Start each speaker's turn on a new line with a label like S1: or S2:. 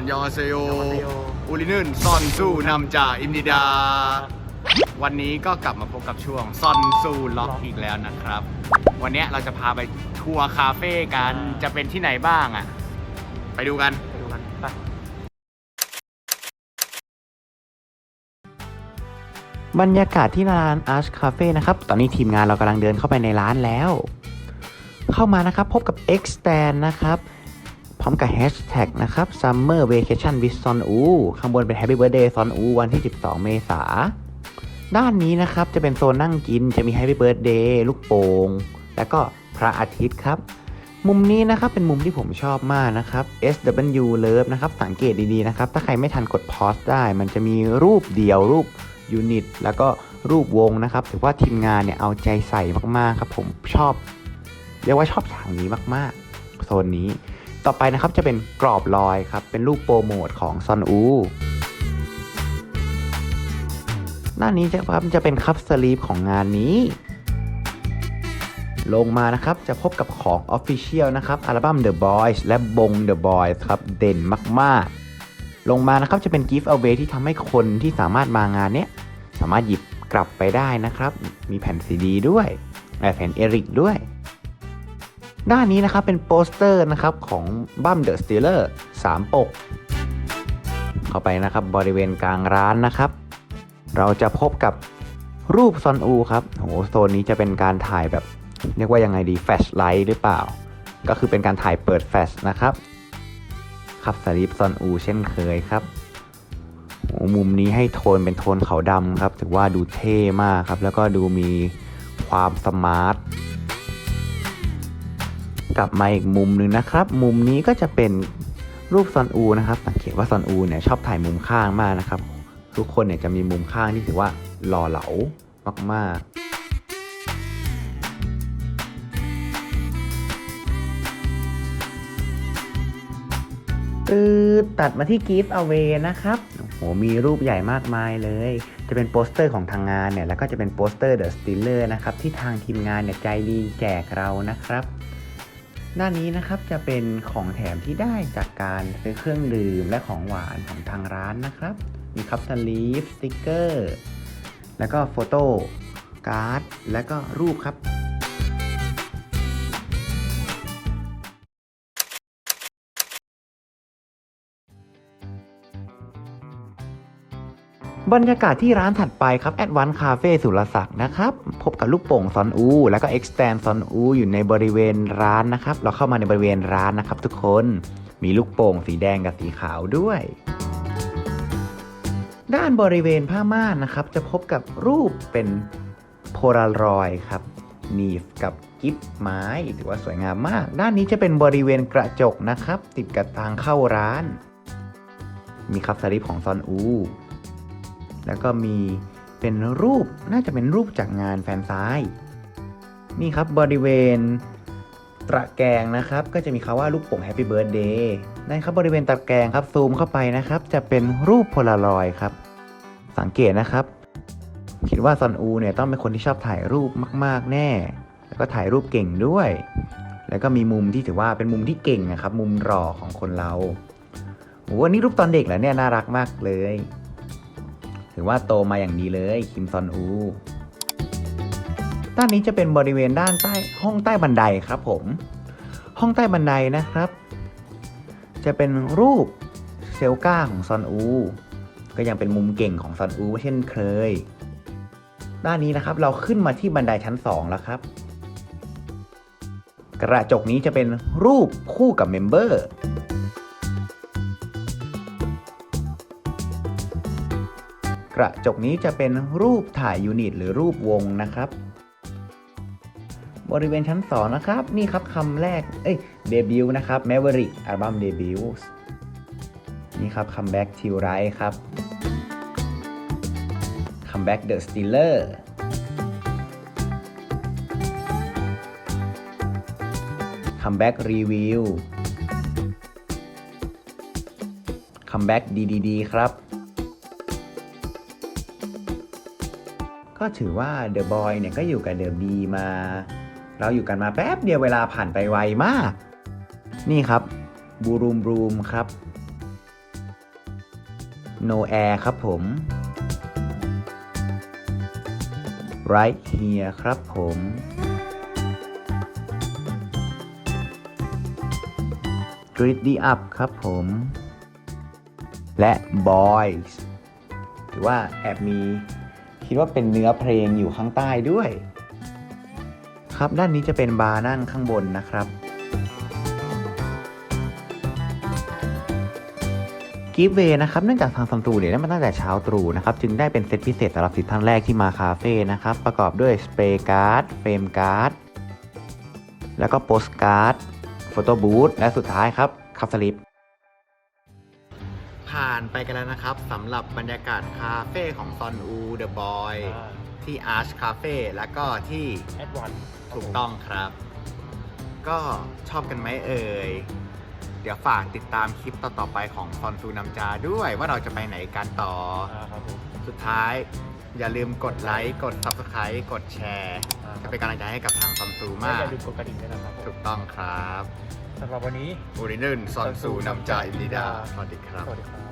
S1: อันยองอาเซโยอูรินึนซอนซูนำจ่าอิมดิดา วันนี้ก็กลับมาพบกับช่วงซอนซูล็อกอีกแล้วนะครับ วันเนี้ยเราจะพาไปทัวร์คาเฟ่กันจะเป็นที่ไหนบ้างอะ ไปดูกัน
S2: ไปดูกันไป
S3: บรรยากาศที่ร้าน Arch Cafe นะครับ ตอนนี้ทีมงานเรากำลังเดินเข้าไปในร้านแล้ว เข้ามานะครับพบกับ X Stand นะครับ พร้อมกับ Hashtag นะครับ Summer Vacation with Son U ข้างบนเป็น Happy Birthday Son U วันที่ 12 เมษา ด้านนี้นะครับจะเป็นโซนนั่งกินจะมี Happy Birthday ลูกโป่งแล้วก็พระอาทิตย์ครับ มุมนี้นะครับเป็นมุมที่ผมชอบมากนะครับ SW Love นะครับสังเกตดีๆนะครับ ถ้าใครไม่ทันกด pause ได้ มันจะมีรูปเดียวรูปยูนิตแล้วก็รูปวงนะครับถือว่าทีมงานเนี่ยเอาใจใส่มากๆครับผมชอบเรียกว่าชอบฉากนี้มากๆโซนนี้ ต่อไปนะครับจะเป็นกรอบลอยครับ เป็นรูปโปรโมทของซอนอู หน้านี้จะครับจะเป็นคัพสลีปของงานนี้ ลงมานะครับจะพบกับของ Official นะครับ อัลบั้ม The Boys และบง The Boys ครับเด่นมากๆ ลงมานะครับจะเป็น Gift Away ที่ทำให้คนที่สามารถมางานเนี้ยสามารถหยิบกลับไปได้นะครับ มีแผ่นซีดีด้วยและแผ่นเอริกด้วย ด้านนี้นะครับเป็นโปสเตอร์นะครับของบัมเดอะสตีลเลอร์3ปก เข้าไปนะครับบริเวณกลางร้านนะครับ เราจะพบกับรูปซอนอูครับโหโซนนี้จะเป็นการถ่ายแบบ เรียกว่ายังไงดีแฟชไลท์หรือเปล่า ก็คือเป็นการถ่ายเปิดแฟชนะครับครับสลีปซอนอูเช่นเคยครับโอ้มุมนี้ให้โทนเป็นโทนขาวดำครับ ถือว่าดูเท่มากครับ แล้วก็ดูมีความสมาร์ท กลับมาอีกมุมหนึ่งนะครับ มุมนี้ก็จะเป็นรูปซอนอูนะครับ สังเกตว่าซอนอูเนี่ยชอบถ่ายมุมข้างมากนะครับ ทุกคนเนี่ยจะมีมุมข้างที่ถือว่าหล่อเหลามากๆตืดตัดมาที่ Give Away นะครับ โอ้โห มีรูปใหญ่มากมายเลย จะเป็นโปสเตอร์ของทางงานเนี่ย แล้วก็จะเป็นโปสเตอร์ The Stiller นะครับ ที่ทางทีมงานเนี่ยใจดีแจกเรานะครับ ด้านนี้นะครับจะเป็นของแถมที่ได้จากการซื้อเครื่องดื่มและของหวานของทางร้านนะครับ มีคัพสลีฟสติกเกอร์ แล้วก็โฟโต้การ์ด และก็รูปครับ บรรยากาศที่ร้านถัดไปครับแอดวานคาเฟ่สุรศักดิ์นะครับ พบกับลูกโป่งซอนอู แล้วก็เอ็กซ์แตนซอนอู อยู่ในบริเวณร้านนะครับ เราเข้ามาในบริเวณร้านนะครับ ทุกคนมีลูกโป่งสีแดงกับสีขาวด้วย ด้านบริเวณผ้าม่านนะครับ จะพบกับรูปเป็นโพลารอยครับหนีบกับกิฟไม้ถือว่าสวยงามมาก ด้านนี้จะเป็นบริเวณกระจกนะครับ ติดกับทางเข้าร้าน มีคับสลิปของซอนอู แล้วก็มีเป็นรูปน่าจะเป็นรูปจากงานแฟนซ้าย นี่ครับบริเวณตะแกรงนะครับ ก็จะมีคาว่าลูกโป่ง Happy Birthday นั่นครับบริเวณตะแกรงครับซูมเข้าไปนะครับ จะเป็นรูปโพลารอยด์ครับ สังเกตนะครับ คิดว่าซอนอูเนี่ยต้องเป็นคนที่ชอบถ่ายรูปมาก ๆ แน่ แล้วก็ถ่ายรูปเก่งด้วย แล้วก็มีมุมที่ถือว่าเป็นมุมที่เก่งนะครับ มุมรอของคนเราโอ้โหอันนี้รูปตอนเด็กเหรอเนี่ยน่ารักมากเลย ถือว่าโตมาอย่างดีเลยคิมซอนอูด้านนี้จะเป็นบริเวณด้านใต้ห้องใต้บันไดครับผม ห้องใต้บันไดนะครับ จะเป็นรูปเซลกาของซอนอู ก็ยังเป็นมุมเก่งของซอนอู เช่นเคย ด้านนี้นะครับเราขึ้นมาที่บันไดชั้น 2 แล้วครับ กระจกนี้จะเป็นรูปคู่กับเมมเบอร์ กระจกนี้จะเป็นรูปถ่ายยูนิต หรือรูปวงนะครับ บริเวณชั้น 2 นะครับ นี่ครับคำแรก เอ้ยเดบิวต์นะครับ Maverick อัลบั้มเดบิวต์นี่ครับ Comeback Till Right ครับ Comeback The Stealer Comeback Review Comeback DDD ครับ ก็ถือว่า The Boy เนี่ยก็อยู่กับ The B มา เราอยู่กันมาแป๊บเดียวเวลาผ่านไปไวมาก นี่ครับบูรูมรูมครับ No Air ครับผม Right Here ครับผม Gritty Up ครับผม และ Boys ถือว่าแอบมี คิดว่าเป็นเนื้อเพลงอยู่ข้างใต้ด้วย ครับด้านนี้จะเป็นบาร์นั่งข้างบนนะครับกิฟเวนะครับเนื่องจากทางซัมซุงเนี่ยได้มาตั้งแต่เช้าตรู่นะครับจึงได้เป็นเซตพิเศษสำหรับสิทธิ์ท่านแรกที่มาคาเฟ่นะครับประกอบด้วยสเปรย์การ์ดเฟรมการ์ดแล้วก็โปสการ์ดโฟโต้บูธและสุดท้ายครับคัพสลิป ผ่านไปกันแล้วนะครับสำหรับบรรยากาศคาเฟ่ของซอนอูเดอะบอยที่อาร์ชคาเฟ่แล้วก็ที่
S2: แอดวัน
S3: ถูกต้องครับ ก็ชอบกันไหมเอ่ย เดี๋ยวฝากติดตามคลิปต่อ ๆ ไปของซอนซูนำจาด้วยว่าเราจะไปไหนกันต่อ
S2: อ่าครับผม
S3: สุดท้ายอย่าลืมกดไลค์ กด Subscribe กดแชร์
S2: อ่าค
S3: จะ
S2: รับ
S3: เป็นกำลังใจให้กับทางซอนซู
S2: และ
S3: มา
S2: อกย่าลืมกดกระดิ่งด้วยนะครับผม
S3: ถูกต้องครับ
S2: สำหรับวันนี้
S3: อูรินึนซอนซูนำจาอินดิดา สวัสดีครับ
S2: สวัสดีครับ